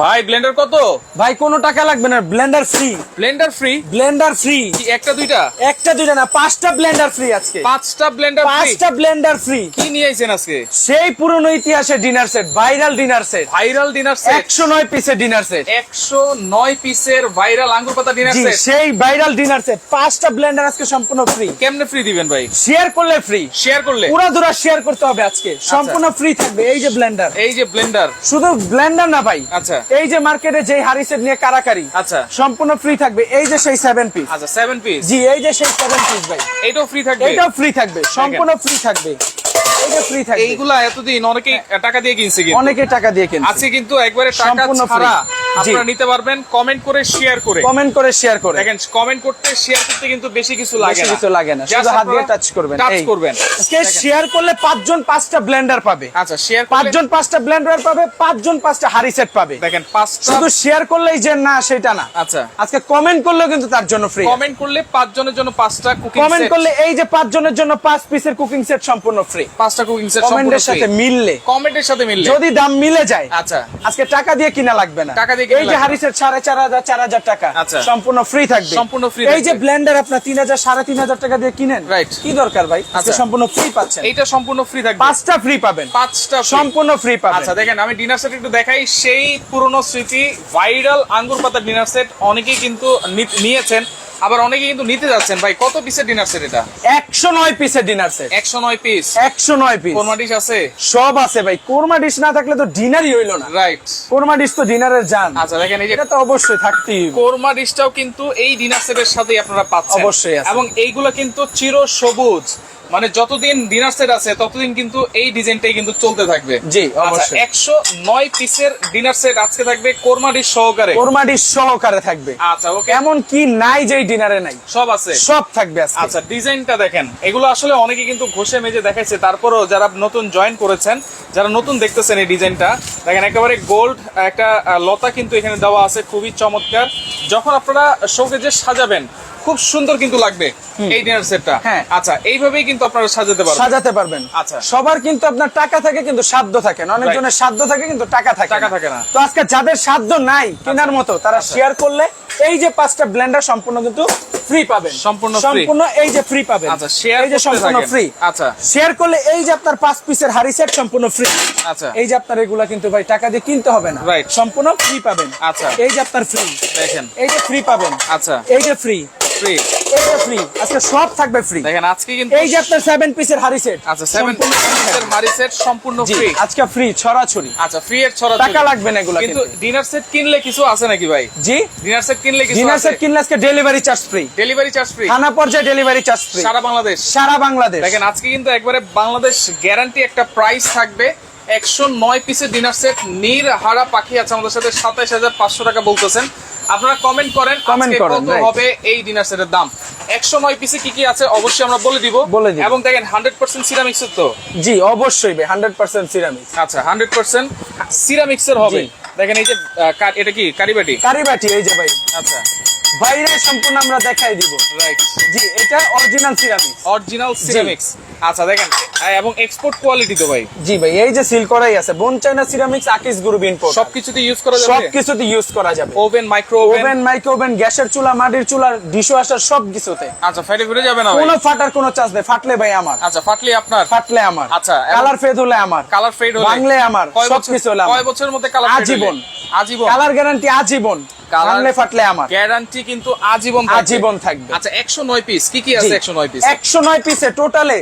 ভাই ব্লেন্ডার কত? ভাই কোনো টাকা লাগবে না। Blender free blender free blender free একটা দুইটা? একটা দুইটা না পাঁচটা ব্লেন্ডার ফ্রি আজকে। পাঁচটা ব্লেন্ডার ফ্রি পাঁচটা ব্লেন্ডার ফ্রি কি নিয়ে আইছেন আজকে? সেই পুরনো ইতিহাসের dinner set viral dinner set viral dinner set একশো নয় পিসের ডিনার সেট একশো নয় পিসের ভাইরাল আঙ্গুর পাতা ডিনার সেট সেই ভাইরাল ডিনার সেট পাঁচটা ব্লেন্ডার আজকে সম্পূর্ণ ফ্রি কেমনে ফ্রি দিবেন ভাই? শেয়ার করলে ফ্রি শেয়ার করলে? পুরা দুরা শেয়ার করতে হবে আজকে। সম্পূর্ণ ফ্রি থাকবে। এই যে ব্লেন্ডার এই যে ব্লেন্ডার শুধু ব্লেন্ডার না ভাই। আচ্ছা। এই যে মার্কেটে যে হারি সেট নিয়ে কারাকারি আচ্ছা। সম্পূর্ণ ফ্রি থাকবে। এই যে সেই সেভেন পিস আচ্ছা সেভেন পিস জি এই যে সেই সেভেন পিস ভাই। এটাও ফ্রি থাকবে? এটাও ফ্রি থাকবে। সম্পূর্ণ ফ্রি থাকবে। এটা ফ্রি থাকবে। এইগুলা এতদিন অনেকে টাকা দিয়ে কিনছে কিন্তু। অনেকে টাকা দিয়ে কিনছে। আছে কিন্তু একবারে টাকা ছাড়া। আপনারা নিতে পারবেন কমেন্ট করে শেয়ার করে। কমেন্ট করে শেয়ার করে। দেখেন কমেন্ট করতে শেয়ার করতে কিন্তু বেশি কিছু লাগে না। কিছু লাগে না শুধু হাত দিয়ে টাচ করবেন টাচ করবেন। আজকে শেয়ার করলে পাঁচজন পাঁচটা ব্লেন্ডার পাবে। আচ্ছা শেয়ার পাঁচজন পাঁচটা ব্লেন্ডার পাবে পাঁচজন পাঁচটা হারি সেট পাবে। দেখেন পাঁচটা শুধু শেয়ার করলেই যে না সেটা না। আচ্ছা। আজকে কমেন্ট করলেও কিন্তু তার জন্য ফ্রি কমেন্ট করলে পাঁচ জনের জন্য পাঁচটা কুকিং কমেন্ট করলে এই যে পাঁচজনের জন্য পাঁচ পিসের কুকিং সেট সম্পূর্ণ ফ্রি পাঁচটা কুকিং সেট কমেন্টের সাথে মিললে। কমেন্টের সাথে মিললে। যদি দাম মিলে যায় আচ্ছা। আজকে টাকা দিয়ে কিনা লাগবে না। টাকা দিয়ে এই যে হারি সেট সাড়ে চার হাজার চার হাজার টাকা আচ্ছা। সম্পূর্ণ ফ্রি থাকবে। সম্পূর্ণ ফ্রি এই যে ব্লেন্ডার আপনার তিন হাজার সাড়ে তিন হাজার টাকা দিয়ে কিনেন রাইট কি দরকার ভাই? আচ্ছা। সম্পূর্ণ ফ্রি পাচ্ছেন। এইটা সম্পূর্ণ ফ্রি থাকবে। পাঁচটা ফ্রি পাবেন। পাঁচটা সম্পূর্ণ ফ্রি পাবেন। আচ্ছা দেখেন আমি ডিনার সেট একটু দেখাই। সেই পুরনো স্মৃতি ভাইরাল আঙ্গুর পাতা ডিনার সেট অনেকেই কিন্তু নিয়েছেন। আবার অনেকে কিন্তু নিতে যাচ্ছেন। ভাই কত পিসের ডিনার সেট এটা? একশো নয় পিসের ডিনার সেট একশো নয় পিস একশো নয় পিস কোরমা ডিশ আছে? সব আছে ভাই। কোরমা ডিশ না থাকলে তো ডিনারই হইল না। রাইট কোরমা ডিশ তো ডিনারের জান। আচ্ছা দেখেন এটা তো অবশ্যই থাকতেই। কোরমা ডিশটাও কিন্তু এই ডিনার সেটের সাথেই আপনারা পাচ্ছেন। অবশ্যই আছে। এবং এইগুলো কিন্তু চির সবুজ মানে যতদিন ডিনার সেট আছে ততদিন কিন্তু এই ডিজাইনটাই কিন্তু চলতে থাকবে। জি, অবশ্যই। একশো নয় পিসের ডিনার সেট আজকে থাকবে কোরমা ডিশ সহকারে। কোরমা ডিশ সহকারে থাকবে। আচ্ছা ওকে এমন কি নাই যে ডিনারে নাই? সব আছে। সব থাকবে আজকে। আচ্ছা ডিজাইনটা দেখেন। এগুলো আসলে অনেকে কিন্তু ঘষে মেজে দেখাইছে। তারপরও যারা নতুন জয়েন করেছেন যারা নতুন দেখতেছেন এই ডিজাইনটা দেখেন একেবারে গোল্ড একটা লতা কিন্তু এখানে দেওয়া আছে খুবই চমৎকার। যখন আপনারা শোকেজে সাজাবেন খুব সুন্দর কিন্তু লাগবে এই ডিনার সেটটা হ্যাঁ। আচ্ছা এইভাবেই কিন্তু আপনারা সাজাতে পারবেন। সাজাতে পারবেন। আচ্ছা। সবার কিন্তু আপনার টাকা থাকে কিন্তু সাধ্য থাকে না। অনেকজনের সাধ্য থাকে কিন্তু টাকা থাকে টাকা থাকে না। তো আজকে যাদের সাধ্য নাই কেনার মতো তারা শেয়ার করলে এই যে পাঁচটা ব্লেন্ডার সম্পূর্ণ কিন্তু ফ্রি পাবেন। সম্পূর্ণ। সম্পূর্ণ এই যে ফ্রি পাবেন। আচ্ছা শেয়ার এই যে সম্পূর্ণ ফ্রি আচ্ছা। শেয়ার করলে এই যে আপনার পাঁচ পিসের হারি সেট সম্পূর্ণ ফ্রি আচ্ছা। এই যে আপনার এগুলা কিন্তু ভাই টাকা দিয়ে কিনতে হবে না। রাইট সম্পূর্ণ ফ্রি পাবেন। আচ্ছা। এই যে আপনার ফ্রি দেখেন। এই যে ফ্রি পাবেন। আচ্ছা। এই যে ফ্রি ফ্রি এই ফ্রি আজকে সব থাকবে ফ্রি দেখেন আজকে কিন্তু এই যে আপনার সেভেন পিসের হারি সেট আচ্ছা সেভেন পিসের হাড়ি সেট সম্পূর্ণ ফ্রি আজকে ফ্রি ছড়াছড়ি। আচ্ছা ফ্রি এর ছড়া টাকা লাগবে না এগুলা কিন্তু কিন্তু। ডিনার সেট কিনলে কিছু আছে নাকি ভাই? জি? ডিনার সেট কিনলে কিছু ডিনার সেট কিনলে আজকে delivery charge free delivery charge free থানা পর্যায়ে ডেলিভারি চার্জ ফ্রি সারা বাংলাদেশ। সারা বাংলাদেশ। দেখেন আজকে কিন্তু একবারে বাংলাদেশ গ্যারান্টি একটা প্রাইস থাকবে। একশো নয় পিসের ডিনার সেট নীর হারা পাখি আছে আমাদের সাথে সাতাইশ হাজার পাঁচশো টাকা বলতেছেন। আপনারা কমেন্ট করেন আজকে করেন, হবে এই ডিনার সেটের দাম? একশো নয় পিসে কি কি আছে অবশ্যই আমরা বলে দিব। বলে দিব। এবং দেখেন হান্ড্রেড পার্সেন্ট সিরামিক্সের তো? জি অবশ্যই হান্ড্রেড পার্সেন্ট সিরামিক আচ্ছা হান্ড্রেড পার্সেন্ট সিরামিক্সের হবে। দেখেন এই যে এটা কি কারিবাটি? কারিবাটি এই যে ভাই। আচ্ছা। বাইরে সম্পূর্ণ আমরা দেখাই দিব। রাইট জি এটা অরিজিনাল সিরামিক অরিজিনাল সিরামিক্স আচ্ছা দেখেন। এবং এক্সপোর্ট কোয়ালিটি তো ভাই। জি ভাই এই যে সিল করাই আছে bone china ceramics Akij group import সবকিছুতে ইউজ করা যাবে? কিছুতে ইউজ করা যাবে। Oven micro oven micro oven গ্যাসের চুলা মাটির চুলা ডিশো সব কিছুতে আচ্ছা ফেটে যাবে না কোনো ফাটার কোনো চার্জ নেই ফাটলে ভাই আমার। আচ্ছা ফাটলি আপনার? ফাটলে আমার। আচ্ছা, কালার ফেদ হলে আমার। কালার ফেড হলে বাংলে আমার কয় সব বছর- কিছু হলে কয় বছরের মধ্যে কালার আজীবন। আজীবন? কালার গ্যারান্টি আজীবন। বাংলে ফাটলে আমার। গ্যারান্টি কিন্তু আজীবন আজীবন থাকবে। আচ্ছা 109 পিস কি কি আছে 109 পিস একশো নয় পিসে টোটালে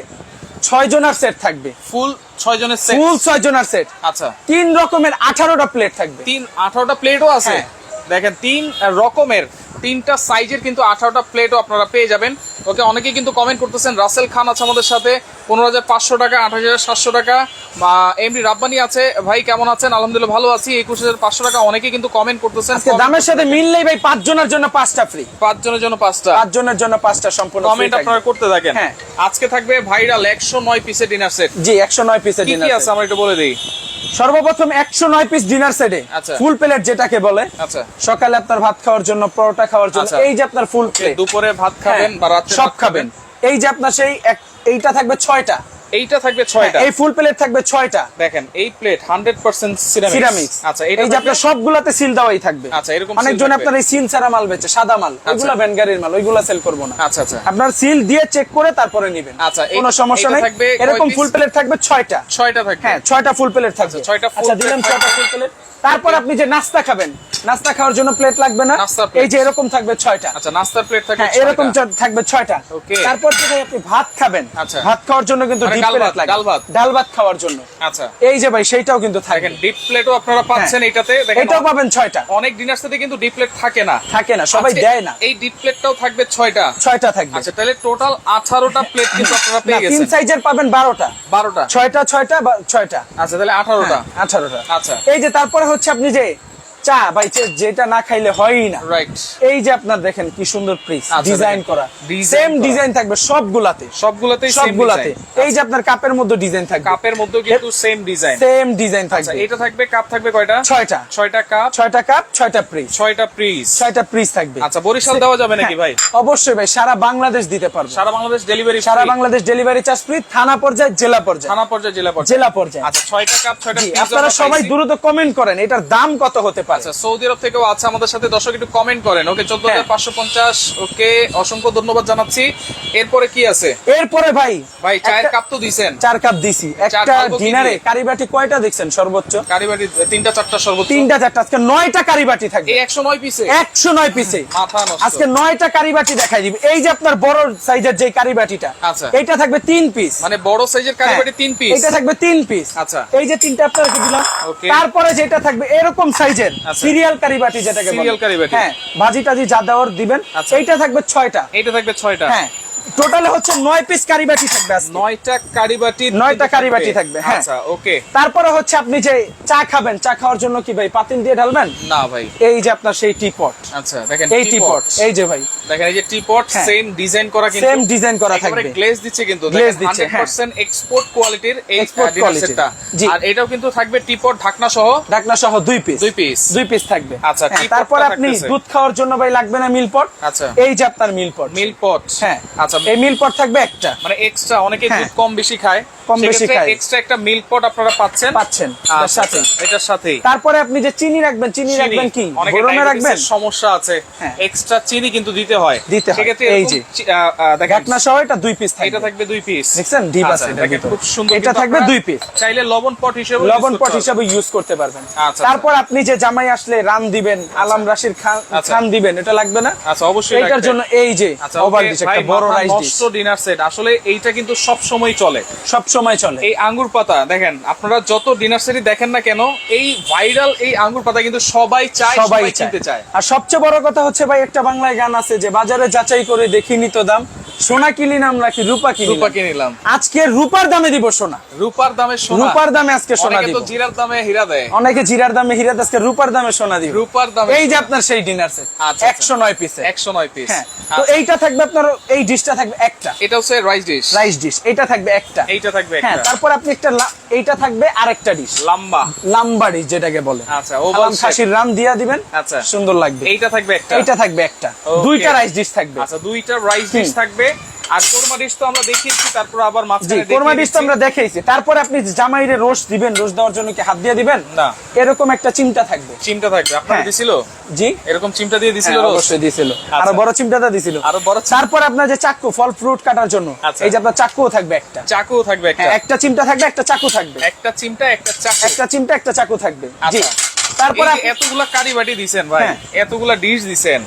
ছয় জনের সেট থাকবে। ফুল ছয় জনের সেট ফুল ছয় জনের সেট। আচ্ছা। তিন রকমের আঠারোটা প্লেট থাকবে। তিন 18টা প্লেটও আছে। হ্যাঁ। দেখেন তিন রকমের তিনটা সাইজের কিন্তু 18টা প্লেটও আপনারা পেয়ে যাবেন। ওকে অনেকেই কিন্তু কমেন্ট করতেছেন রাসেল খান আছে আমাদের সাথে পনেরো হাজার পাঁচশো টাকা আঠাশ হাজার সাতশো টাকা বা এমডি রাব্বানি আছে। ভাই কেমন আছেন? আলহামদুলিল্লাহ ভালো আছি একুশ হাজার পাঁচশো টাকা অনেকেই কিন্তু কমেন্ট করতেছেন দামের সাথে মিললেই ভাই পাঁচ জনের জন্য পাঁচটা ফ্রি পাঁচ জনের জন্য পাঁচটা। পাঁচ জনের জন্য পাঁচটা সম্পূর্ণ কমেন্ট। আপনারা করতে থাকেন। হ্যাঁ। আজকে থাকবে ভাইরাল একশো নয় পিসের ডিনার সেট জি একশো নয় পিসের ডিনার আছে? আমরা একটু বলে দিই। সর্বপ্রথম একশো নয় পিস ডিনার সেটে। ফুল প্লেট যেটাকে বলে আচ্ছা। সকালে আপনার ভাত খাওয়ার জন্য পরোটা খাওয়ার জন্য। আচ্ছা। এই যে আপনার ফুল প্লেট দুপুরে ভাত খাবেন বা রাত্রে সব খাবেন? এই যে আপনার সেই এইটা থাকবে ছয়টা। এইটা থাকবে ছয়টা? এই ফুল প্লেট থাকবে ছয়টা। দেখেন এই প্লেট হান্ড্রেড পার্সেন্ট সিরামিক্স আচ্ছা এটা এই যে আপনার সবগুলাতে সিল দেওয়াই থাকবে। আচ্ছা, এরকম অনেকজন আপনার এই সিল ছাড়া মাল বেচে সাদা মাল। ওইগুলা ভ্যানগাড়ির মাল ওইগুলা সেল করব না। আচ্ছা আচ্ছা। আপনার সিল দিয়ে চেক করে তারপরে নেবেন। আচ্ছা, কোনো সমস্যা নেই। এরকম ফুল প্লেট থাকবে ছয়টা। ছয়টা থাকবে। হ্যাঁ ছয়টা ফুল প্লেট থাকবে। আচ্ছা, ছয়টা আচ্ছা দিলাম plate ছয়টা ফুল প্লেট তারপর আপনি যে নাস্তা খাবেন নাস্তা খাওয়ার জন্য প্লেট লাগবে না? এই যে এরকম থাকবে ছয়টা। আচ্ছা নাস্তার প্লেট থাকবে হ্যাঁ এরকম থাকবে ছয়টা। তারপর যে ভাই আপনি ভাত খাবেন আচ্ছা। ভাত খাওয়ার জন্য কিন্তু মানে ডিপ প্লেট ভাত, লাগে ডাল ভাত। ডাল ভাত খাওয়ার জন্য। আচ্ছা। এই যে ভাই সেইটাও কিন্তু থাকবে। ডিপ প্লেটও আপনারা পাচ্ছেন হ্যাঁ। এটাতে দেখেন এটাও পাবেন ছয়টা। অনেক ডিনার সেটে কিন্তু ডিপ প্লেট থাকে না। থাকে না সবাই দেয় না। এই ডিপ প্লেটটাও থাকবে ছয়টা। ছয়টা থাকবে। আচ্ছা তাহলে টোটাল আঠারোটা প্লেট কিন্তু আপনারা পেয়ে তিন সাইজের পাবেন বারোটা। বারোটা। ছয়টা ছয়টা বা ছয়টা। আচ্ছা তাহলে আঠারোটা। আঠারোটা। আচ্ছা। এই যে তারপরে হচ্ছে আপনি যে চা ভাই যেটা না খাইলে হয়ই না। রাইট এই যে আপনার দেখেন কি সুন্দর প্রিস আচ্ছা, ডিজাইন। করা। সেম ডিজাইন থাকবে সবগুলাতে। সবগুলোতেই সেম সবগুলাতে। এই যে আপনার কাপের মধ্যে ডিজাইন থাকবে। কাপের মধ্যেও কিন্তু সেম ডিজাইন সেম ডিজাইন থাকবে। এটা থাকবে কাপ থাকবে কয়টা? ছয়টা। ছয়টা কাপ ছয়টা কাপ ছয়টা প্রিস ছয়টা ছয়টা প্রিস থাকবে। আচ্ছা বরিশাল দেওয়া যাবে নাকি ভাই? হ্যাঁ, অবশ্যই ভাই সারা বাংলাদেশ দিতে পারবে। সারা বাংলাদেশ ডেলিভারি সারা বাংলাদেশ ডেলিভারি চার্জ ফ্রি থানা পর্যায়ে জেলা পর্যায়ে। থানা পর্যায়ে জেলা পর্যায়ে। জেলা পর্যায়ে। আচ্ছা ছয়টা কাপ ছয়টা আপনারা সবাই। দ্রুত কমেন্ট করেন এটার দাম কত হতে পারে? আচ্ছা সৌদি আরব থেকেও আছে আমাদের সাথে। দর্শক একটু কমেন্ট করেন। ওকে চোদ্দ হ্যাঁ। হাজার পাঁচশো পঞ্চাশ। ওকে অসংখ্য ধন্যবাদ জানাচ্ছি। এরপরে কি আছে? এরপরে ভাই ভাই চায়ের কাপ তো দিছেন। চার কাপ দিছি। একটা ডিনারে কারিবাটি কয়টা দেখছেন সর্বোচ্চ? কারিবাটি তিনটা চারটা সর্বোচ্চ। তিনটা চারটা। আজকে নয়টা কারিবাটি থাকবে। একশো নয় পিসে একশো নয় পিসে আজকে নয়টা কারিবাটি দেখাই দিবি। এই যে আপনার বড় সাইজের যে কারিবাটিটা আচ্ছা। এটা থাকবে তিন পিস মানে বড় সাইজের কারিবাটি তিন পিস এটা থাকবে তিন পিস আচ্ছা। এই যে তিনটা আপনাকে দিলাম। তারপরে যেটা থাকবে এরকম সাইজের আচ্ছা। কারি বাটি যেটাকে সিরিয়াল কারি বাটি। হ্যাঁ ভাজি টাজি যা দেওয়ার দিবেন। আচ্ছা। এইটা থাকবে ছয়টা। এইটা থাকবে ছয়টা। হ্যাঁ টোটালে হচ্ছে নয় পিস কারিবাটি থাকবে আজকে। নয়টা কারিবাটি নয়টা কারিবাটি থাকবে, হ্যাঁ। আচ্ছা ওকে তারপরে হচ্ছে আপনি যে চা খাবেন চা খাওয়ার জন্য কি ভাই পাতিল দিয়ে ঢালবেন? না ভাই। এই যে আপনার সেই টি পট আচ্ছা দেখেন এই টি পট এই যে ভাই। দেখেন এই যে টি পট হ্যাঁ। সেম ডিজাইন করা কিন্তু সেম ডিজাইন করা থাকবে। গ্লেজ দিচ্ছে কিন্তু Glaze দিচ্ছে, হ্যাঁ। 100% এক্সপোর্ট কোয়ালিটির এই ডিনার সেটটা। আর এটাও কিন্তু থাকবে টি পট ঢাকনা সহ? ঢাকনা সহ দুই পিস দুই পিস দুই পিস থাকবে। আচ্ছা, হ্যাঁ, তারপর আপনি দুধ খাওয়ার জন্য ভাই লাগবে না মিল পট আচ্ছা। এই যে আপনার মিল পট মিল পট হ্যাঁ। আচ্ছা এই মিল পট থাকবে একটা। মানে এক্সট্রা অনেকে হ্যাঁ। দুধ কম বেশি খায়। কম বেশি খায়। এক্সট্রা একটা মিল্ক পট আপনারা পাচ্ছেন। পাচ্ছেন এটার আচ্ছা, সাথে এটার তারপরে আপনি যে চিনি রাখবেন চিনি। রাখবেন কি? গরমে রাখবেন? সমস্যা আছে। হ্যাঁ। এক্সট্রা চিনি কিন্তু দিতে হয়। দিতে হয়। এই যে। সহ এটা দুই পিস এটা থাকবে থাকবে দুই পিস দেখছেন? ডিপ আচ্ছা, আছে খুব সুন্দর এটা থাকবে দুই পিস চাইলে লবণ পট হিসেবে লবণ পট হিসাবে ইউজ করতে পারবেন। আচ্ছা, তারপর আপনি যে জামাই আসলে রান দিবেন আলাম রাশির খান। খান দিবেন এটা লাগবে না? আচ্ছা অবশ্যই এটার জন্য এই যে ওভার একটা বড় মাথা রাইস ডিনার সেট আসলে এইটা কিন্তু সব সময় চলে। সব সময় চলে। এই আঙ্গুর পাতা দেখেন আপনারা যত ডিনার সেটই দেখেন না কেন এই ভাইরাল এই আঙ্গুর পাতা কিন্তু সবাই চায় সবাই কিনতে চায়। আর সবচেয়ে বড় কথা হচ্ছে ভাই একটা বাংলায় গান আছে যে বাজারে যাচাই করে দেখিনি তো দাম। সোনা কিনিলাম নাকি রূপা কিনিলাম রূপা কিনে নিলাম আজকে রূপার দামে দিব সোনা। রূপার দামে সোনা। রূপার দামে আজকে সোনা অনেকে দিব। তো জিরার দামে হীরা দেয়। অনেকে জিরার দামে হীরা আজকে রূপার দামে সোনা দিব। রূপার দামে এই যে আপনার সেই ডিনার সেট আচ্ছা, আচ্ছা। একশো নয় পিসে একশো নয় পিস হ্যাঁ তো এইটা থাকবে আপনার এই ডিশটা থাকবে একটা। এটা হচ্ছে রাইস ডিশ রাইস ডিশ এটা থাকবে একটা। এইটা থাকবে হ্যাঁ তারপর আপনি একটা এইটা থাকবে আরেকটা ডিশ লম্বা। লাম্বা ডিশ যেটাকে বলে। আচ্ছা, আলাম খাসির রান দিয়া দিবেন আচ্ছা। সুন্দর লাগবে। এইটা থাকবে একটা। এইটা থাকবে একটা। দুইটা রাইস ডিশ থাকবে। আচ্ছা দুইটা রাইস ডিশ থাকবে। আর কোরমা ডিশ তো আমরা দেখিয়েছি তারপর আবার মাঝখানে কোরমা ডিশ তো আমরা দেখাইছি। তারপরে আপনি জামাইরে রোস্ট দিবেন রোস্ট দেওয়ার জন্য কি হাত দিয়ে দিবেন? না। এরকম একটা চিমটা থাকবে। চিমটা থাকবে। আপনার হ্যাঁ। দিছিল? জি। এরকম চিমটা দিয়ে দিছিল হ্যাঁ, অবশ্যই দিছিল। আচ্ছা। বড় চিমটাটা দিছিল। আরও বড় তারপর আপনার যে চাকু ফল ফ্রুট কাটার জন্য আচ্ছা। এই যে আপনার চাকুও থাকবে একটা। চাকুও থাকবে একটা। হ্যাঁ একটা চিমটা থাকবে একটা চাকু থাকবে। একটা চিমটা একটা চাকু। একটা চিমটা একটা চাকু থাকবে। জি। আচ্ছা। তারপর এতগুলা কারি বাটি দিছেন ভাই। এতগুলা ডিশ দিছেন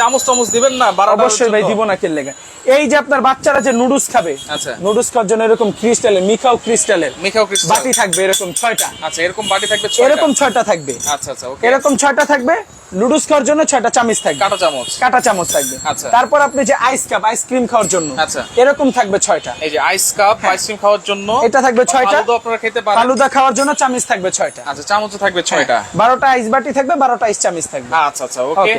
চামচ চামচ দিবেন না অবশ্যই ভাই দিব না কেলে এই যে আপনার বাচ্চারা যে নুডলস খাবে আচ্ছা। নুডলস খাওয়ার জন্য এরকম ক্রিস্টালের মিখাও ক্রিস্টালের মেখাও ক্রিস্টাল। বাটি থাকবে এরকম ছয়টা। আচ্ছা এরকম বাটি থাকবে ছয়টা। এরকম ছয়টা থাকবে। আচ্ছা আচ্ছা ওকে এরকম ছয়টা থাকবে নুডলস খাওয়ার জন্য ছয়টা চামচ থাকবে। কাটা চামচ। কাটা চামচ থাকবে। আচ্ছা। তারপর আপনি যে আইস কাপ আইসক্রিম খাওয়ার জন্য আচ্ছা। এরকম থাকবে ছয়টা। এই যে আইস কাপ আইসক্রিম খাওয়ার জন্য। এটা থাকবে বা ছয়টা। ফালুদা আপনারা খেতে পারেন। ফালুদা খাওয়ার জন্য চামচ থাকবে ছয়টা। আচ্ছা চামচও থাকবে ছয়টা। বারোটা আইস বাটি থাকবে বারোটা আইস চামচ থাকবে। আচ্ছা আচ্ছা ওকে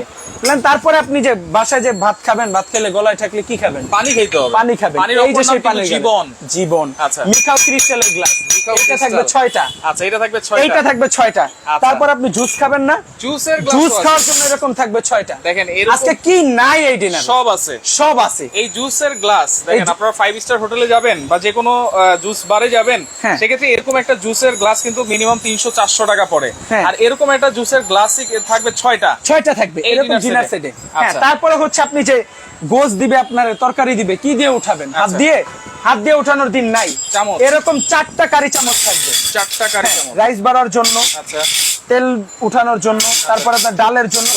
তারপরে আপনি যে বাসায় যে ভাত খাবেন ভাত খেলে গলায় থাকলে কি খাবেন? পানি খাইতে হবে। পানি খাবেন। এই যে সেই পানির জীবন। জীবন। আচ্ছা। মিখাও ক্রিস্টালের গ্লাস এটা থাকবে ছয়টা। আচ্ছা এটা থাকবে ছয়টা। এইটা থাকবে ছয়টা। আচ্ছা। তারপর আপনি জুস খাবেন না? জুসের গ্লাস জুস খাওয়ার জন্য এরকম থাকবে ছয়টা। দেখেন, এরকম- আজকে কি নাই এই ডিনার সব আছে। সব আছে। এই জুসের গ্লাস দেখেন আপনারা ফাইভ স্টার হোটেলে যাবেন বা যে কোনো জুস বারে যাবেন হ্যাঁ। সেক্ষেত্রে এরকম একটা জুসের গ্লাস কিন্তু মিনিমাম তিনশো চারশো টাকা পড়ে। হ্যাঁ। আর এরকম একটা জুসের গ্লাস থাকবে ছয়টা। ছয়টা থাকবে। এরকম ডিনার সেটে হ্যাঁ আচ্ছা। তারপরে হচ্ছে আপনি যে গোস দিবে আপনার তরকারি দিবে কি দিয়ে উঠাবেন? হাত আচ্ছা। দিয়ে? হাত দিয়ে উঠানোর দিন নাই। চামচ। এরকম চারটা কারি চামচ থাকবে। চারটা কারি চামচ। রাইস বাড়ার জন্য। আচ্ছা। তেল উঠানোর জন্য তারপর আপনার ডালের জন্য।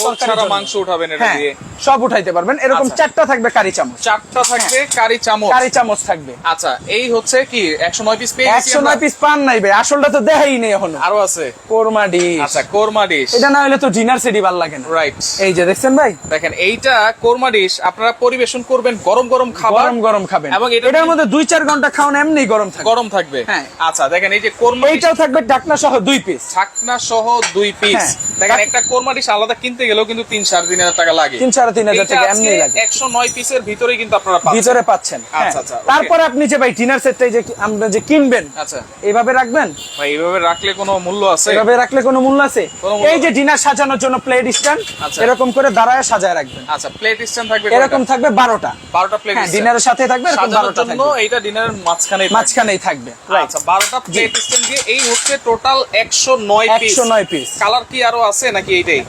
মাংস উঠাবেন এটা হ্যাঁ দিয়ে? সব উঠাইতে পারবেন। এরকম আচ্ছা। চারটা থাকবে কারি চামচ। চারটা থাকবে কারি চামচ। কারি চামচ থাকবে। আচ্ছা এই হচ্ছে কি একশো নয় পিস পেয়ে পিস পান নাই ভাই আসলটা তো দেখাই নেই এখনও। আরও আছে। কোরমা ডিশ। আচ্ছা কোরমা ডিশ। এটা না হলে তো ডিনার ভালো লাগে না। রাইট এই যে দেখছেন ভাই? দেখেন এইটা কোরমা ডিশ আপনারা পরিবেশন করবেন গরম গরম খাবার। গরম গরম খাবেন। এবং এটা এটার মধ্যে দুই চার ঘণ্টা খাওয়ান এমনি গরম থাকে গরম থাকবে। হ্যাঁ। আচ্ছা দেখেন এই যে কোরমা এইটাও থাকবে ঢাকনা সহ দুই পিস ছাকনা সহ দুই পিস হ্যাঁ। দেখেন একটা কোরমা ডিশ আলাদা কিনতে গেলেও কিন্তু তিন সাড়ে তিন হাজার টাকা লাগে। তিন সাড়ে তিন হাজার টাকা এমনি লাগে। একশো নয় পিসের ভিতরে কিন্তু আপনারা ভিতরে পাচ্ছেন। হ্যাঁ। আচ্ছা, আচ্ছা, তারপরে আপনি যে ভাই ডিনার সেটটাই যে আমরা যে কিনবেন আচ্ছা। এইভাবে রাখবেন? ভাই এইভাবে রাখলে কোনো মূল্য আছে? এভাবে রাখলে কোনো মূল্য আছে? এই যে ডিনার সাজানোর জন্য প্লেট স্ট্যান্ড আচ্ছা। এরকম করে দাঁড়ায় সাজায় রাখবেন। আচ্ছা প্লেট স্ট্যান্ড থাকবে এরকম থাকবে বারোটা। বারোটা প্লেট হ্যাঁ ডিনারের সাথে থাকবে এরকম বারোটা থাকবে। এইটা ডিনারের মাঝখানে মাঝখানেই থাকবে আচ্ছা বারোটা প্লেট স্ট্যান্ড দিয়ে এই হচ্ছে টোটাল একশো নয় পিস একশো নয় পিস কালার কি আরও আছে নাকি এইটাই?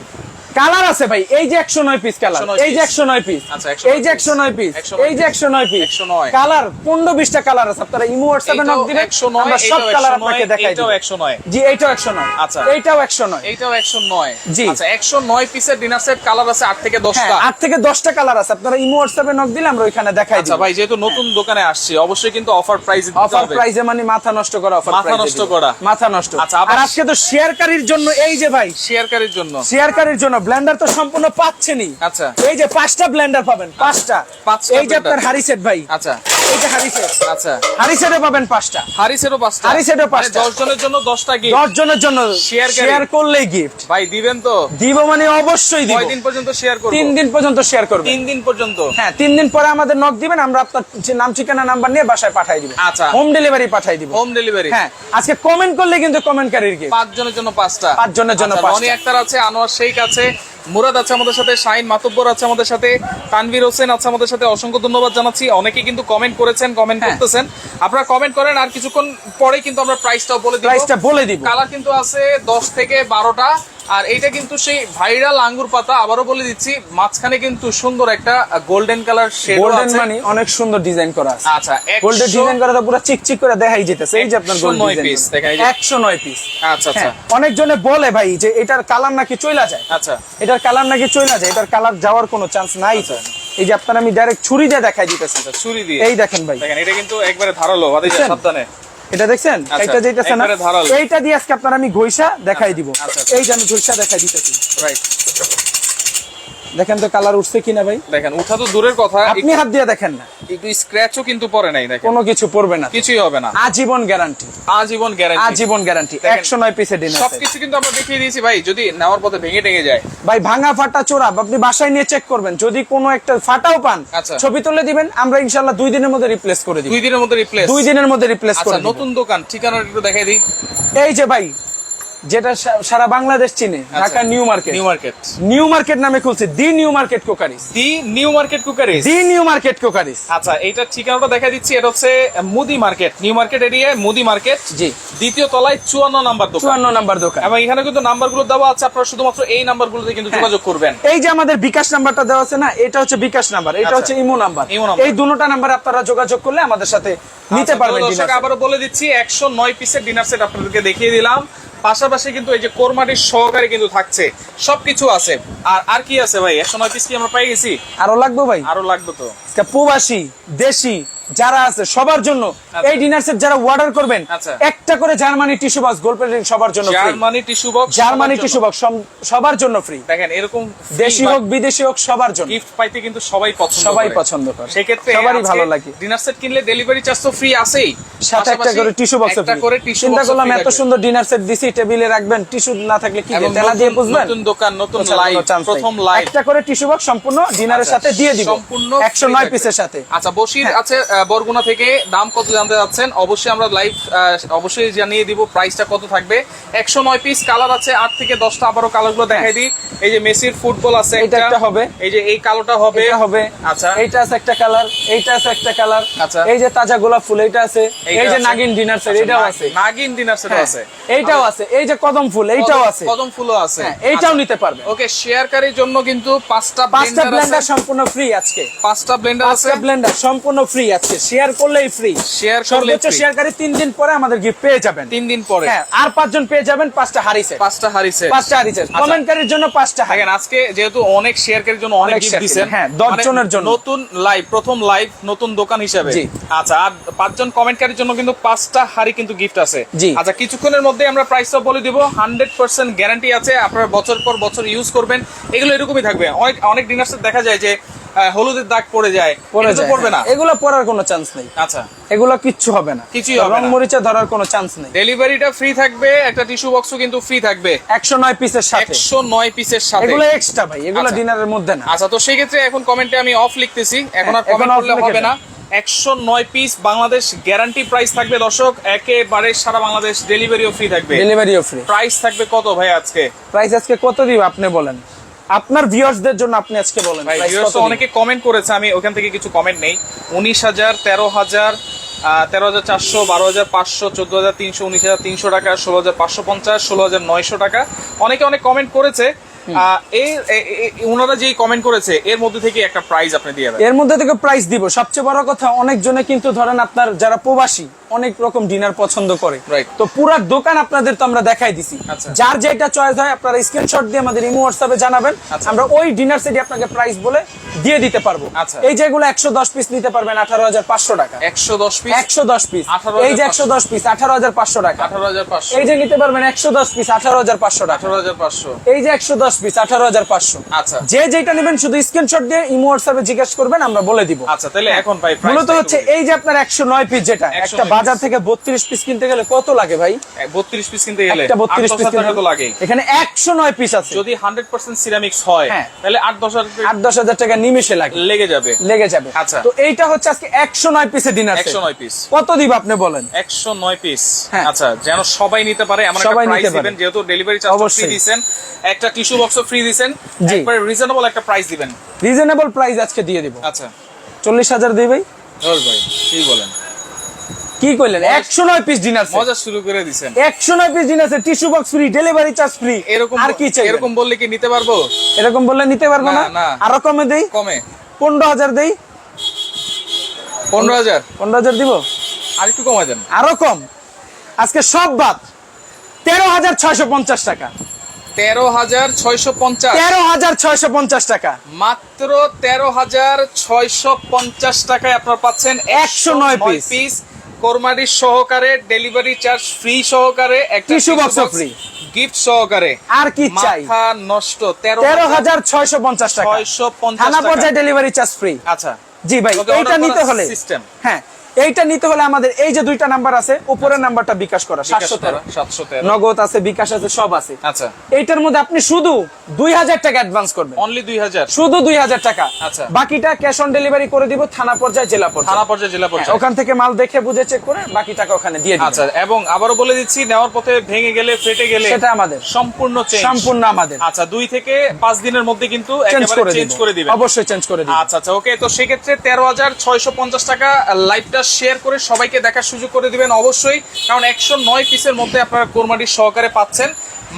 কালার আছে ভাই এই যে একশো নয় পিস কালার এই যে একশো নয় পিস আচ্ছা, 109 এই যে একশো নয় পিস এই যে একশো নয় পিস কালার পনেরো বিশটা কালার আছে আপনারা ইমো হোয়াটসঅ্যাপে নক দিবেন একশো নয় আমরা সব কালার আপনাকে দেখাই এইটাও দিব। একশো নয়। জি এইটাও একশো নয়। আচ্ছা। এইটাও একশো নয়। এইটাও একশো নয়। জি। আচ্ছা একশো নয় পিসের ডিনার সেট কালার আছে আট থেকে হ্যাঁ দশটা আট থেকে দশটা কালার আছে আপনারা ইমো হোয়াটসঅ্যাপে নক দিলে আমরা ওইখানে দেখাই আচ্ছা ভাই যেহেতু নতুন দোকানে আসছি অবশ্যই কিন্তু অফার প্রাইস অফার প্রাইসে মানে মাথা নষ্ট করা অফার মাথা নষ্ট করা। মাথা নষ্ট। আচ্ছা, আর আজকে তো শেয়ারকারীর জন্য এই যে ভাই শেয়ারকারীর জন্য। শেয়ারকারীর জন্য ব্লেন্ডার তো সম্পূর্ণ পাচ্ছেনই। আচ্ছা। এই যে পাঁচটা ব্লেন্ডার পাবেন পাঁচটা। পাঁচটা এই যে আপনার হারি সেট ভাই আচ্ছা। এই যে হারি সেট আচ্ছা। হারি সেটে পাবেন পাঁচটা। হারিসেরও পাঁচটা। হারিসেরও পাঁচটা। দশ জনের জন্য দশটা কি দশ জনের জন্য শেয়ারকারী। শেয়ার করলেই গিফট ভাই দিবেন তো? দিব মানে অবশ্যই দিব। কয়দিন পর্যন্ত শেয়ার করব? তিন দিন পর্যন্ত শেয়ার করবেন। তিন দিন পর্যন্ত? হ্যাঁ তিন দিন পরে আমাদের নক দিবেন আমরা আপনার নাম ঠিকানা নাম্বার নিয়ে বাসায় পাঠাই দিব। আচ্ছা। হোম ডেলিভারি পাঠাই দিব। হোম ডেলিভারি হ্যাঁ আজকে কমেন্ট করলে কিন্তু কমেন্টকারীর গিফট পাঁচ জনের জন্য পাঁচটা। পাঁচ জনের জন্য আচ্ছা, পাঁচটা। রনি আক্তার আছে আনোয়ার শেখ আছে মুরাদ আছে আমাদের সাথে শাহিন মাতব্বর আছে আমাদের সাথে তানভীর হোসেন আছে আমাদের সাথে অসংখ্য ধন্যবাদ জানাচ্ছি। অনেকে কিন্তু কমেন্ট করেছেন কমেন্ট হ্যাঁ। করতেছেন। আপনারা কমেন্ট করেন আর কিছুক্ষণ পরে কিন্তু আমরা প্রাইসটাও বলে দিব। প্রাইসটা বলে দিই কালার কিন্তু আছে দশ থেকে বারোটা। আর এইটা কিন্তু সেই ভাইরাল আঙ্গুর পাতা আবারও বলে দিচ্ছি মাঝখানে কিন্তু সুন্দর একটা গোল্ডেন কালার শেড গোল্ডেন মানে অনেক সুন্দর ডিজাইন করা আছে। আচ্ছা গোল্ডেন ডিজাইন করা তো পুরো চিকচিক করে দেখাই যেতেছে এই যে আপনার গোল্ড 109 piece, দেখেন এই একশো নয় পিস আচ্ছা আচ্ছা। অনেকজনে বলে ভাই যে এটার কালার নাকি চইলা যায়। আচ্ছা। এটার কালার নাকি চইলা যায় এটার কালার যাওয়ার কোনো চান্স নাই তো। এই যে আপনার আমি ডাইরেক্ট ছুরি দিয়ে দেখাই দিতেছি। আচ্ছা ছুরি দিয়ে। এই দেখেন ভাই। দেখেন এটা কিন্তু একবারে ধারালো বাদে সাবধানে। এটা দেখছেন? আচ্ছা, এটা আছে না এইটা দিয়ে আজকে আপনার আমি ঘইসা দেখাই দিব। আচ্ছা, আচ্ছা। এই যে আমি ঘইসা দেখাই দিতেছি। রাইট দেখেন তো কালার উঠছে কিনা ভাই? দেখেন উঠা তো দূরের কথা আপনি হাত দিয়ে দেখেন না। একটু স্ক্র্যাচও কিন্তু পড়ে নাই দেখেন। কোনো কিছু পড়বে না কিছুই হবে না। আজীবন গ্যারান্টি আজীবন গ্যারান্টি আজীবন গ্যারান্টি দেখেন, একশো নয় পিসের ডিনার সবকিছু কিন্তু আমরা দেখিয়ে দিয়েছি ভাই যদি নেওয়ার পথে ভেঙে টেঙে যায়। ভাই ভাঙা ফাটা চোরা আপনি বাসায় নিয়ে চেক করবেন। যদি কোনো একটা ফাটাও পান আচ্ছা। ছবি তুলে দিবেন আমরা ইনশাল্লাহ দুই দিনের মধ্যে রিপ্লেস করে দিই দুই দিনের মধ্যে রিপ্লেস দুই দিনের মধ্যে রিপ্লেস আচ্ছা করে দিব। নতুন দোকান ঠিকানা একটু দেখাই দিই। এই যে ভাই যেটা সারা বাংলাদেশ চিনে Dhaka new market. New market. New market নামে খুলছে the new market crockeries. The new market crockeries the new market crockeries. আচ্ছা এইটার ঠিকানাটা দেখা দিচ্ছি এটা হচ্ছে মুদি মার্কেট। নিউ মার্কেট এরিয়ায় মুদি মার্কেট। জি। দ্বিতীয় তলায় চুয়ান্ন নাম্বার দোকান। চুয়ান্ন নাম্বার দোকান। এবং এখানে কিন্তু নাম্বারগুলো দেওয়া আছে আপনারা শুধুমাত্র এই নাম্বারগুলোতে কিন্তু হ্যাঁ। যোগাযোগ করবেন। এই যে আমাদের বিকাশ নাম্বারটা দেওয়া আছে না এটা হচ্ছে বিকাশ নাম্বার এটা আচ্ছা। হচ্ছে ইমো নাম্বার। Imo number. এই দুটোটা নাম্বার আপনারা যোগাযোগ করলে আমাদের সাথে নিতে আচ্ছা, পারবেন দর্শক আবারও বলে দিচ্ছি একশো নয় পিসের ডিনার সেট আপনাদেরকে দেখিয়ে দিলাম। পাশাপাশি কিন্তু এই যে কোরমাটির সহকারে কিন্তু থাকছে সবকিছু আছে। আর আর কি আছে ভাই? একশো নয় পিস কি আমরা পাই গেছি? আরও লাগবে ভাই। আরও লাগবে তো। প্রবাসী দেশি যারা আছে সবার জন্য এই ডিনার সেট যারা অর্ডার করবেন আচ্ছা। একটা করে Germany tissue box gold plating সবার জন্য। Germany tissue box Germany tissue box সবার জন্য ফ্রি দেখেন এরকম দেশি হোক বিদেশি হোক সবার জন্য। গিফট পাইতে কিন্তু সবাই পছন্দ সবাই পছন্দ করে। সেক্ষেত্রে সবারই ভালো লাগে। ডিনার সেট কিনলে ডেলিভারি চার্জ তো ফ্রি আছেই। সাথে একটা করে টিস্যু বক্স একটা করে টিস্যু চিন্তা করলাম এত সুন্দর ডিনার সেট দিছি টেবিলে রাখবেন টিস্যু না থাকলে কি তেলা দিয়ে বুঝবেন নতুন দোকান নতুন লাইভ। প্রথম লাইভ একটা করে টিস্যু বক্স সম্পূর্ণ ডিনারের সাথে দিয়ে দিব। সম্পূর্ণ একশো free নয় থাকবে। পিসের সাথে। আচ্ছা বসির হ্যাঁ। আছে বরগুনা থেকে দাম কত জানতে যাচ্ছেন অবশ্যই আমরা লাইভ অবশ্যই জানিয়ে দিব প্রাইসটা কত থাকবে। একশো নয় পিস কালার আছে আট থেকে দশটা আবারও কালারগুলো দেখাই দিই। এই যে মেসির ফুটবল আছে একটা। হবে। এই যে এই কালোটা হবে। হবে। আচ্ছা। এইটা আছে একটা কালার এইটা আছে একটা কালার আচ্ছা। এই যে তাজা গোলাপ ফুল এইটা আছে। এই যে নাগিন ডিনার সেট আচ্ছা, এটাও আছে। নাগিন ডিনার সেট হ্যাঁ, আছে। এইটাও আছে। এই যে কদম ফুল এইটাও আছে। কদম ফুলও আছে। হ্যাঁ, এইটাও নিতে পারবে ওকে শেয়ারকারীর জন্য কিন্তু পাঁচটা পাঁচটা ব্লেন্ডার সম্পূর্ণ ফ্রি আজকে। পাঁচটা ব্লেন্ডার আছে। ব্লেন্ডার সম্পূর্ণ ফ্রি আজকে শেয়ার করলেই ফ্রি শেয়ার সর্বোচ্চ শেয়ারকারী তিন দিন পরে আমাদের গিফট পেয়ে যাবেন। তিন দিন পরে। হ্যাঁ আর পাঁচজন পেয়ে যাবেন পাঁচটা হারি সেট পাঁচটা পাঁচটা হারি সেট কমেন্টকারীর জন্য পাঁচটা হারি আজকে যেহেতু অনেক শেয়ারকারীর জন্য অনেক গিফট হ্যাঁ, মানে জনের জন্য। নতুন লাইভ প্রথম লাইভ নতুন দোকান হিসাবে। আচ্ছা আর পাঁচজন কমেন্টকারীর জন্য কিন্তু পাঁচটা হাড়ি কিন্তু গিফট আছে। আচ্ছা কিছুক্ষণের মধ্যে আমরা প্রাইসটা বলে দিব। হান্ড্রেড পার্সেন্ট গ্যারান্টি আছে। আপনারা বছর পর বছর ইউজ করবেন। এগুলো এরকমই থাকবে। অনেক অনেক ডিনার দেখা যায় যে হলুদের দাগ পড়ে যায় পরে যায়, পড়বে না? হ্যাঁ। এগুলো পড়ার কোনো চান্স নেই। আচ্ছা। এগুলো কিচ্ছু হবে না। কিছুই হবে রং। মরিচা ধরার কোনো চান্স নেই। ডেলিভারিটা ফ্রি থাকবে একটা টিস্যু বক্সও কিন্তু ফ্রি থাকবে। একশো নয় পিসের সাথে। একশো নয় পিসের সাথে। এগুলো এক্সট্রা ভাই এগুলো আচ্ছা। ডিনারের মধ্যে না। আচ্ছা তো সেই ক্ষেত্রে এখন কমেন্টে আমি অফ লিখতেছি। এখন আর কমেন্ট করলে হবে না। একশো নয় পিস বাংলাদেশ গ্যারান্টি প্রাইস থাকবে দর্শক। একেবারে সারা বাংলাদেশ ডেলিভারিও ফ্রি থাকবে। ডেলিভারিও ফ্রি প্রাইস থাকবে কত ভাই আজকে? প্রাইস আজকে কত দিব আপনি বলেন? আপনার ভিউয়ার্সদের জন্য আপনি আজকে বলেন। ভাই তো অনেকে কমেন্ট করেছে আমি ওখান থেকে কিছু কমেন্ট নেই। উনিশ হাজার তেরো হাজার চারশো বারো হাজার পাঁচশো চোদ্দ হাজার তিনশো উনিশ হাজার তিনশো টাকা ষোলো হাজার পাঁচশো পঞ্চাশ ষোলো হাজার নয়শো টাকা। অনেকে অনেক কমেন্ট করেছে। এই ওনারা যেই কমেন্ট করেছে এর মধ্যে থেকে একটা প্রাইস আপনি দিয়ে এর মধ্যে থেকে প্রাইস দিব। সবচেয়ে বড় কথা অনেকজনে কিন্তু ধরেন আপনার যারা প্রবাসী অনেক রকম ডিনার পছন্দ করে। তো পুরো দোকান আপনাদের তো আমরা দেখাই দিছি। আচ্ছা। যার যেটা চয়েস হয় আপনারা স্ক্রিনশট দিয়ে আমাদের ইমো হোয়াটসঅ্যাপে জানাবেন। আচ্ছা। আমরা ওই ডিনার সেটি আপনাকে প্রাইস বলে দিয়ে দিতে পারব। আচ্ছা। এই যেগুলো একশো দশ পিস নিতে পারবেন আঠারো হাজার পাঁচশো টাকা। একশো দশ পিস একশো দশ পিস এই যে একশো দশ পিস আঠারো হাজার পাঁচশো টাকা। আঠারো হাজার পাঁচশো। এই যে নিতে পারবেন একশো দশ পিস আঠারো হাজার পাঁচশো টাকা। আঠারো হাজার পাঁচশো। এই যে একশো দশ পিস আঠারো হাজার পাঁচশো। আচ্ছা। যে যেটা নেবেন শুধু স্ক্রিনশট দিয়ে ইমো হোয়াটসঅ্যাপে জিজ্ঞেস করবেন আমরা বলে দিব। আচ্ছা তাহলে এখন ভাই মূলত হচ্ছে এই যে আপনার একশো নয় পিস যেটা একটা বাজার থেকে বত্রিশ পিস কিনতে গেলে কত লাগে ভাই? এ, 32 পিস কিনতে গেলে একটা বত্রিশ পিস টাকা লাগে। এখানে একশো নয় পিস আছে। যদি হান্ড্রেড পার্সেন্ট সিরামিক্স হয় হ্যাঁ। তাহলে আট দশ হাজার আট দশ হাজার টাকা নিমিশে লাগে। লেগে যাবে। লেগে যাবে। আচ্ছা। তো এইটা হচ্ছে আজকে একশো নয় পিসের ডিনার একশো নয় পিস কত দিব আপনি বলেন? একশো নয় পিস হ্যাঁ। আচ্ছা যেন সবাই নিতে পারে এমন একটা সবাই প্রাইস। দিবেন যেহেতু ডেলিভারি চার্জ ফ্রি অবশ্যই। দিবেন একটা টিস্যু বক্সও ফ্রি দিবেন। একবারে রিজনেবল একটা প্রাইস দিবেন। রিজনেবল প্রাইস আজকে দিয়ে দিব। আচ্ছা। চল্লিশ হাজার দিই ভাই। ধর ভাই কি বলেন। কি করলেন? একশো নয় পিস ডিনার মজা শুরু করে দিছেন। একশো নয় piece dinner tissue box free delivery charge free এরকম আর কি চাই এরকম বললে কি নিতে পারব? এরকম বললে নিতে পারব না। আরও কমে দেই? কমে। পনেরো হাজার দেই। পনেরো হাজার। পনেরো হাজার দিব? আর একটু কমা দেন। আরও কম। আজকে সব বাদ। তেরো হাজার ছয়শো পঞ্চাশ টাকা। তেরো হাজার ছয়শো পঞ্চাশ। তেরো হাজার ছয়শো পঞ্চাশ টাকা। মাত্র তেরো হাজার ছয়শো পঞ্চাশ টাকায় আপনার পাচ্ছেন 109 piece। পিস কোরমাডি সহকারে ডেলিভারি চার্জ ফ্রি সহকারে একটা Tissue ফ্রি ও গিফট সহকারে। আর কি চাই? মাথা নষ্ট তেরো তেরো হাজার ছয়শো পঞ্চাশ টাকা। ছয়শো পঞ্চাশ থানা টাকা। পর্যায়ে ডেলিভারি চার্জ ফ্রি আচ্ছা। জি ভাই এটা নিতে হলে। সিস্টেম হ্যাঁ। এইটা নিতে হলে আমাদের এই যে দুইটা নাম্বার আছে উপরের নাম্বারটা বিকাশ করা সাতশো তেরো। সাতশো তেরো। নগদ আছে বিকাশ আছে সব আছে। আচ্ছা। এইটার মধ্যে আপনি শুধু দুই হাজার টাকা অ্যাডভান্স করবেন। অনলি দুই হাজার? শুধু দুই হাজার টাকা। আচ্ছা। বাকিটা ক্যাশ অন ডেলিভারি করে দিব থানা পর্যায়ে জেলা পর্যায়ে। থানা পর্যায়ে জেলা হ্যাঁ, পর্যায়ে ওখান থেকে মাল দেখে বুঝে চেক করে বাকি টাকা ওখানে দিয়ে দিবেন। আচ্ছা এবং আবারও বলে দিচ্ছি নেওয়ার পথে ভেঙে গেলে ফেটে গেলে সেটা আমাদের। সম্পূর্ণ চেঞ্জ সম্পূর্ণ আমাদের। আচ্ছা দুই থেকে পাঁচ দিনের মধ্যে কিন্তু চেঞ্জ একেবারে করে চেঞ্জ করে দিবেন। অবশ্যই চেঞ্জ করে দিব। আচ্ছা আচ্ছা ওকে তো সেক্ষেত্রে তেরো হাজার ছয়শো পঞ্চাশ টাকা লাইভটা শেয়ার করে সবাইকে দেখার সুযোগ করে দিবেন অবশ্যই কারণ একশো নয় পিসের মধ্যে আপনারা কোরমাটির সহকারে পাচ্ছেন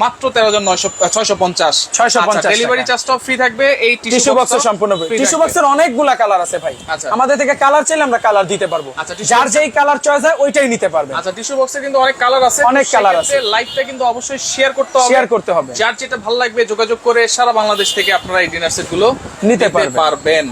মাত্র তেরো হাজার নয়শো ছয়শো পঞ্চাশ। 650 ডেলিভারি চার্জটাও ফ্রি থাকবে এই টিস্যু বক্সের সম্পূর্ণ টিস্যু বক্সের অনেকগুলা কালার আছে ভাই। আচ্ছা। আমাদের থেকে কালার চাইলে আমরা কালার দিতে পারব। আচ্ছা, যার যেই কালার চয়েস হয় ওইটাই নিতে পারবে আচ্ছা টিস্যু বক্সে কিন্তু অনেক কালার আছে। অনেক colour আছে। লাইভটা কিন্তু অবশ্যই শেয়ার করতে হবে। শেয়ার করতে হবে। যার যেটা ভালো লাগবে যোগাযোগ করে সারা বাংলাদেশ থেকে আপনারা এই ডিনার সেটগুলো নিতে। পারবেন।